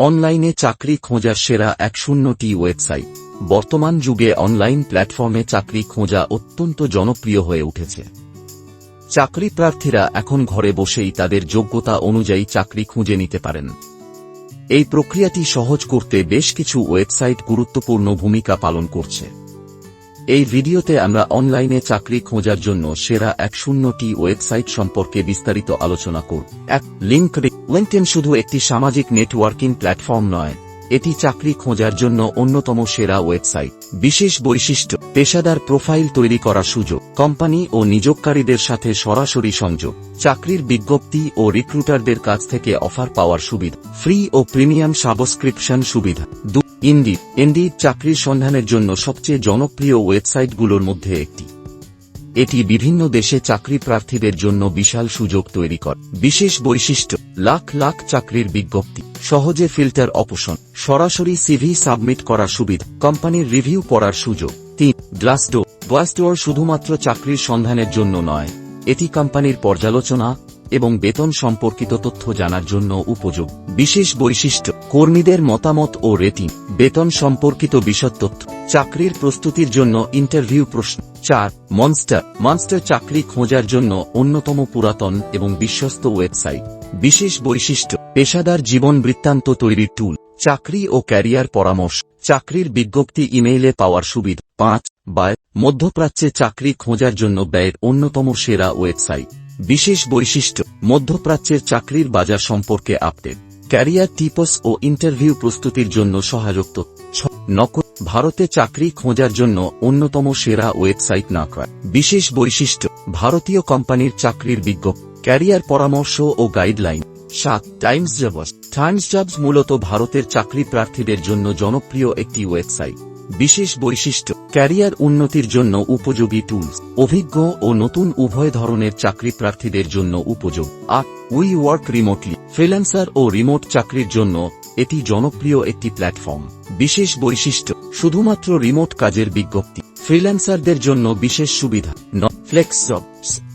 অনলাইনে চাকরি খোঁজার সেরা এক শূন্যটি ওয়েবসাইট। বর্তমান যুগে অনলাইন প্ল্যাটফর্মে চাকরি খোঁজা অত্যন্ত জনপ্রিয় হয়ে উঠেছে। চাকরি প্রার্থীরা এখন ঘরে বসেই তাদের যোগ্যতা অনুযায়ী চাকরি খুঁজে নিতে পারেন। এই প্রক্রিয়াটি সহজ করতে বেশ কিছু ওয়েবসাইট গুরুত্বপূর্ণ ভূমিকা পালন করছে। এই ভিডিওতে আমরা অনলাইনে চাকরি খোঁজার জন্য সেরা এক শূন্যটি ওয়েবসাইট সম্পর্কে বিস্তারিত আলোচনা করব। এক লিঙ্ক লিঙ্কটেন শুধু একটি সামাজিক নেটওয়ার্কিং প্ল্যাটফর্ম নয়, এটি চাকরি খোঁজার জন্য অন্যতম সেরা ওয়েবসাইট। বিশেষ বৈশিষ্ট্য, পেশাদার প্রোফাইল তৈরি করার সুযোগ, কোম্পানি ও নিযোগকারীদের সাথে সরাসরি সংযোগ, চাকরির বিজ্ঞপ্তি ও রিক্রুটারদের কাছ থেকে অফার পাওয়ার সুবিধা, ফ্রি ও প্রিমিয়াম সাবস্ক্রিপশন সুবিধা। দু ইন্ডি ইন্ডি চাকরির সন্ধানের জন্য সবচেয়ে জনপ্রিয় ওয়েবসাইটগুলোর মধ্যে একটি। এটি বিভিন্ন দেশে চাকরি প্রার্থীদের জন্য বিশাল সুযোগ তৈরি করে। বিশেষ বৈশিষ্ট্য, লাখ লাখ চাকরির বিজ্ঞপ্তি, সহজে ফিল্টার অপশন, সরাসরি সিভি সাবমিট করার সুবিধা, কোম্পানির রিভিউ পড়ার সুযোগ। তিন, গ্লাসডোর। গ্লাসডোর শুধুমাত্র চাকরির সন্ধানের জন্য নয়, এটি কোম্পানির পর্যালোচনা এবং বেতন সম্পর্কিত তথ্য জানার জন্য উপযোগ। বিশেষ বৈশিষ্ট্য, কর্মীদের মতামত ও রেটিং, বেতন সম্পর্কিত বিশদ তথ্য, চাকরির প্রস্তুতির জন্য ইন্টারভিউ প্রশ্ন। চার, মনস্টার মনস্টার চাকরি খোঁজার জন্য অন্যতম পুরাতন এবং বিশ্বস্ত ওয়েবসাইট। বিশেষ বৈশিষ্ট্য, পেশাদার জীবন বৃত্তান্ত তৈরির টুল, চাকরি ও ক্যারিয়ার পরামর্শ, চাকরির বিজ্ঞপ্তি ইমেইলে পাওয়ার সুবিধা। পাঁচ, বায়, মধ্যপ্রাচ্যে চাকরি খোঁজার জন্য ব্যয়ের অন্যতম সেরা ওয়েবসাইট। বিশেষ বৈশিষ্ট্য, মধ্যপ্রাচ্যের চাকরির বাজার সম্পর্কে আপডেট। ক্যারিয়ার টিপস ও ইন্টারভিউ প্রস্তুতির জন্য সহায়ক। নকল, ভারতে চাকরি খোঁজার জন্য অন্যতম সেরা ওয়েবসাইট নাকরা বিশেষ বৈশিষ্ট্য, ভারতীয় কোম্পানির চাকরির বিজ্ঞপ্তি ক্যারিয়ার পরামর্শ ও গাইডলাইন। সাত, টাইমস জবস। টাইমস জবস মূলত ভারতের চাকরি প্রার্থীদের জন্য জনপ্রিয় একটি ওয়েবসাইট। বিশেষ বৈশিষ্ট্য, ক্যারিয়ার উন্নতির জন্য উপযোগী টুলস অভিজ্ঞ ও নতুন উভয় ধরনের চাকরি প্রার্থীদের জন্য উপযোগ। আট উই ওয়ার্ক রিমোটলি ফ্রিল্যান্সার ও রিমোট চাকরির জন্য এটি জনপ্রিয় একটি প্ল্যাটফর্ম বিশেষ বৈশিষ্ট্য, শুধুমাত্র রিমোট কাজের বিজ্ঞপ্তি ফ্রিল্যান্সারদের জন্য বিশেষ সুবিধা। ন ফ্লেক্স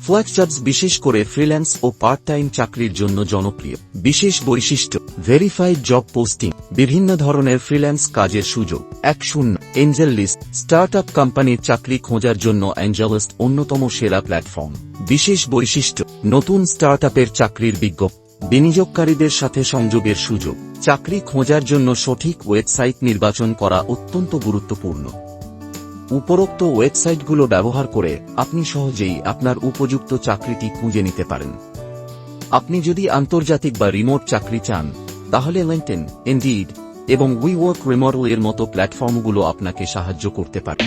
ফ্লেক্স জবস বিশেষ করে ফ্রিল্যান্স ও পার্ট টাইম চাকরির জন্য জনপ্রিয়। বিশেষ বৈশিষ্ট্য ভেরিফাইড জব পোস্টিং বিভিন্ন ধরনের ফ্রিল্যান্স কাজের সুযোগ। এক শূন্য এঞ্জেল লিস্ট স্টার্ট আপ কোম্পানির চাকরি খোঁজার জন্য অ্যাঞ্জেলিস্ট অন্যতম সেরা প্ল্যাটফর্ম বিশেষ বৈশিষ্ট্য, নতুন স্টার্ট আপের চাকরির বিজ্ঞপ্তি বিনিয়োগকারীদের সাথে সংযোগের সুযোগ। চাকরি খোঁজার জন্য সঠিক ওয়েবসাইট নির্বাচন করা অত্যন্ত গুরুত্বপূর্ণ। উপরোক্ত ওয়েবসাইটগুলো ব্যবহার করে আপনি সহজেই আপনার উপযুক্ত চাকরিটি খুঁজে নিতে পারেন। আপনি যদি আন্তর্জাতিক বা রিমোট চাকরি চান, তাহলে লেন্টেন ইন্ডিড এবং উই ওয়ার্ক রিমোডল এর মতো প্ল্যাটফর্মগুলো আপনাকে সাহায্য করতে পারে।